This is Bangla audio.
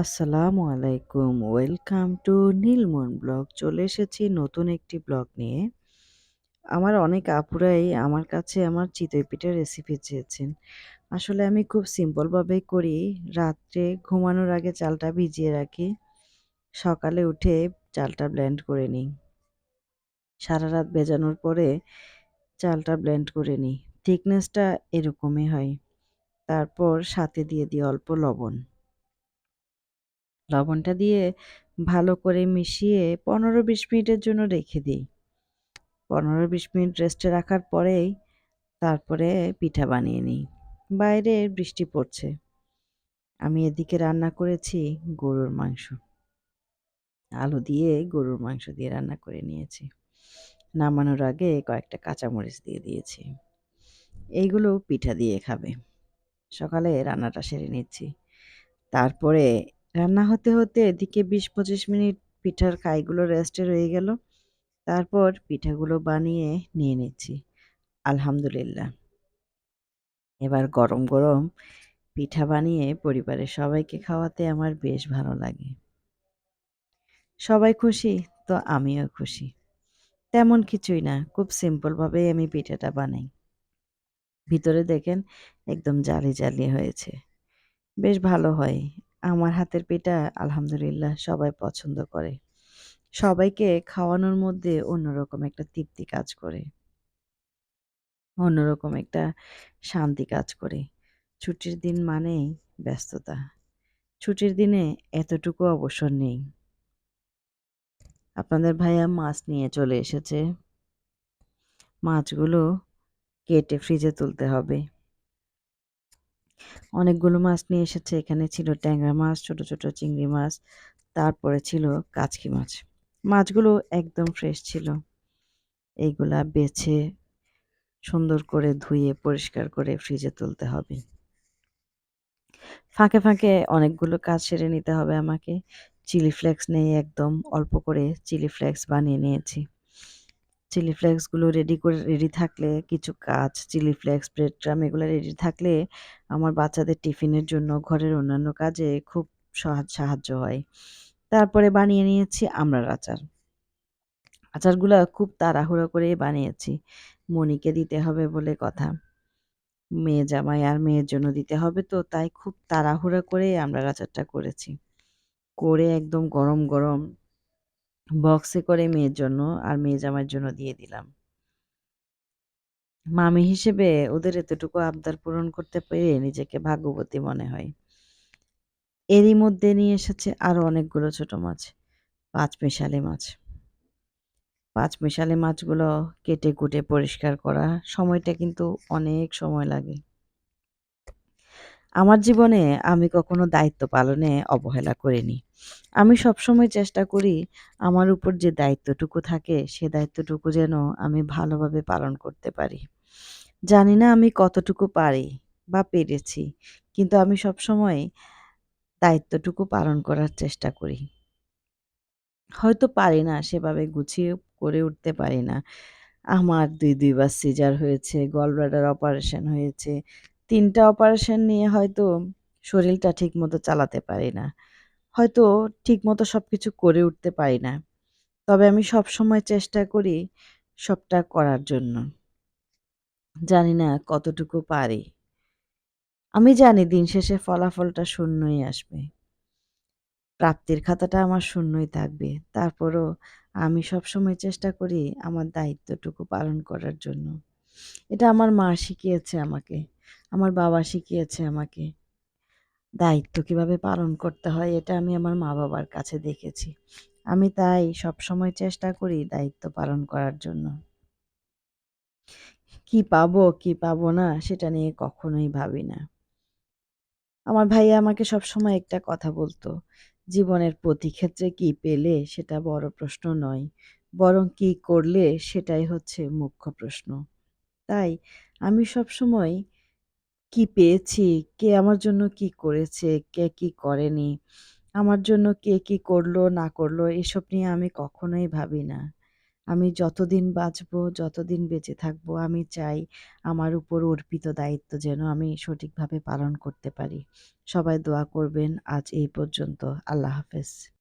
আসসালামু আলাইকুম। Welcome to Nilmon blog. চলে এসেছি নতুন একটি ব্লগ নিয়ে। আমার অনেক আপুরাই আমার কাছে আমার চিতই পিঠার রেসিপি চেয়েছেন। আসলে আমি খুব সিম্পলভাবেই করি। রাত্রে ঘুমানোর আগে চালটা ভিজিয়ে রাখি। সকালে উঠে চালটা ব্লেন্ড করে নিই। সারা রাত ভেজানোর পরে চালটা ব্লেন্ড করে নিই। থিকনেসটা এরকমই হয়। তারপর সাথে দিয়ে দিই অল্প লবণ। লবণটা দিয়ে ভালো করে মিশিয়ে পনেরো বিশ মিনিটের জন্য রেখে দিই। পনেরো বিশ মিনিট রেস্টে রাখার পরেই তারপরে পিঠা বানিয়ে নিই। বাইরে বৃষ্টি পড়ছে। আমি এদিকে রান্না করেছি গরুর মাংস। আলু দিয়ে গরুর মাংস দিয়ে রান্না করে নিয়েছি। নামানোর আগে কয়েকটা কাঁচামরিচ দিয়ে দিয়েছি। এইগুলো পিঠা দিয়ে খাবে। সকালে রান্নাটা সেরে নিচ্ছি। তারপরে রান্না হতে হতে এদিকে বিশ পঁচিশ মিনিট পিঠার কাইগুলো রেস্টে রয়ে গেল। তারপর পিঠাগুলো বানিয়ে নিয়ে নিচ্ছি। আলহামদুলিল্লাহ। এবার গরম গরম পিঠা বানিয়ে পরিবারের সবাইকে খাওয়াতে আমার বেশ ভালো লাগে। সবাই খুশি তো আমিও খুশি। তেমন কিছুই না, খুব সিম্পলভাবেই আমি পিঠাটা বানাই। ভিতরে দেখেন একদম জালি জালি হয়েছে। বেশ ভালো হয় আমার হাতের পিঠা আলহামদুলিল্লাহ সবাই পছন্দ করে। সবাইকে খাওয়ানোর মধ্যে অন্যরকম একটা তৃপ্তি কাজ করে। অন্যরকম একটা শান্তি কাজ করে। ছুটির দিন মানেই ব্যস্ততা। ছুটির দিনে এতটুকু অবসর নেই। আপনাদের ভাইয়া মাছ নিয়ে চলে এসেছে। মাছগুলো কেটে ফ্রিজে তুলতে হবে। অনেকগুলো মাছ নিয়ে এসেছে। এখানে ছিল ট্যাংরা মাছ, ছোট ছোট চিংড়ি মাছ, তারপরে ছিল কাচকি মাছ। মাছগুলো একদম ফ্রেশ ছিল। এইগুলা বেছে সুন্দর করে ধুয়ে, পরিষ্কার করে ফ্রিজে তুলতে হবে। ফাঁকে ফাঁকে অনেকগুলো কাজ সেরে নিতে হবে আমাকে। চিলি ফ্লেক্স নেই একদম, অল্প করে চিলি ফ্লেক্স বানিয়ে নিয়েছি। চিলি ফ্লেক্সগুলো রেডি করে রেডি থাকলে কিছু কাজ চিলি ফ্লেক্স ব্রেড ক্রাম এগুলো রেডি থাকলে আমার বাচ্চাদের টিফিনের জন্য ঘরের অন্যান্য কাজে খুব সাহায্য হয়। তারপরে বানিয়ে নিয়েছি আমড়ার আচার। আচারগুলো খুব তাড়াহুড়ো করে বানিয়েছি। মনিকে দিতে হবে বলে কথা। মেয়ে জামাই আর মেয়ের জন্য দিতে হবে তো, তাই খুব তাড়াহুড়ো করে আমরা আচারটা করেছি। করে একদম গরম গরম বক্সে করে মেয়ের জন্য আর মেয়ে জামার জন্য দিয়ে দিলাম। মামি হিসেবে ওদের এতটুকু আবদার পূরণ করতে পেরে নিজেকে ভাগ্যবতী মনে হয়। এরই মধ্যে নিয়ে এসেছে আরও অনেকগুলো ছোট মাছ, পাঁচ মিশালি মাছ। পাঁচ মিশালি মাছগুলো কেটে কুটে পরিষ্কার করা সময়টা কিন্তু অনেক সময় লাগে। আমার জীবনে আমি কখনো দায়িত্ব পালনে অবহেলা করিনি। আমি সবসময় চেষ্টা করি আমার উপর যে দায়িত্বটুকু থাকে, সে দায়িত্বটুকু যেন আমি ভালোভাবে পালন করতে পারি। জানি না আমি কতটুকু পারি বা পেরেছি, কিন্তু আমি সবসময় দায়িত্বটুকু পালন করার চেষ্টা করি। হয়তো পারি না, সেভাবে গুছিয়ে করে উঠতে পারি না। আমার দুই দুইবার সিজার হয়েছে, গলব্লাডার অপারেশন হয়েছে তিনটা অপারেশন নিয়ে হয়তো শরীরটা ঠিকমতো চালাতে পারি না। হয়তো ঠিকমতো সব কিছু করে উঠতে পারি না। তবে আমি সব সময় চেষ্টা করি সবটা করার জন্য। জানি না কতটুকু পারি। আমি জানি দিন শেষে ফলাফলটা শূন্যই আসবে। প্রাপ্তির খাতাটা আমার শূন্যই থাকবে। তারপরও আমি সবসময় চেষ্টা করি আমার দায়িত্বটুকু পালন করার জন্য। এটা আমার মা শিখিয়েছে আমাকে। আমার বাবা শিখিয়েছে আমাকে দায়িত্ব কীভাবে পালন করতে হয়, এটা আমি আমার মা বাবার কাছে দেখেছি। আমি তাই সবসময় চেষ্টা করি দায়িত্ব পালন করার জন্য। কি পাবো কি পাবো না, সেটা নিয়ে কখনোই ভাবি না। আমার ভাইয়া আমাকে সবসময় একটা কথা বলতো, জীবনের প্রতি ক্ষেত্রে কি পেলে সেটা বড় প্রশ্ন নয়, বরং কি করলে সেটাই হচ্ছে মুখ্য প্রশ্ন। তাই আমি সবসময় কি পেয়েছি কে আমার জন্য কি করেছে কে কি করেনি আমার জন্য কে কি করল না করল এসব নিয়ে আমি কখনোই ভাবি না আমি যতদিন বাঁচবো, যতদিন বেঁচে থাকব আমি চাই আমার উপর অর্পিত দায়িত্ব যেন আমি সঠিকভাবে পালন করতে পারি। সবাই দোয়া করবেন। আজ এই পর্যন্ত। আল্লাহ হাফেজ।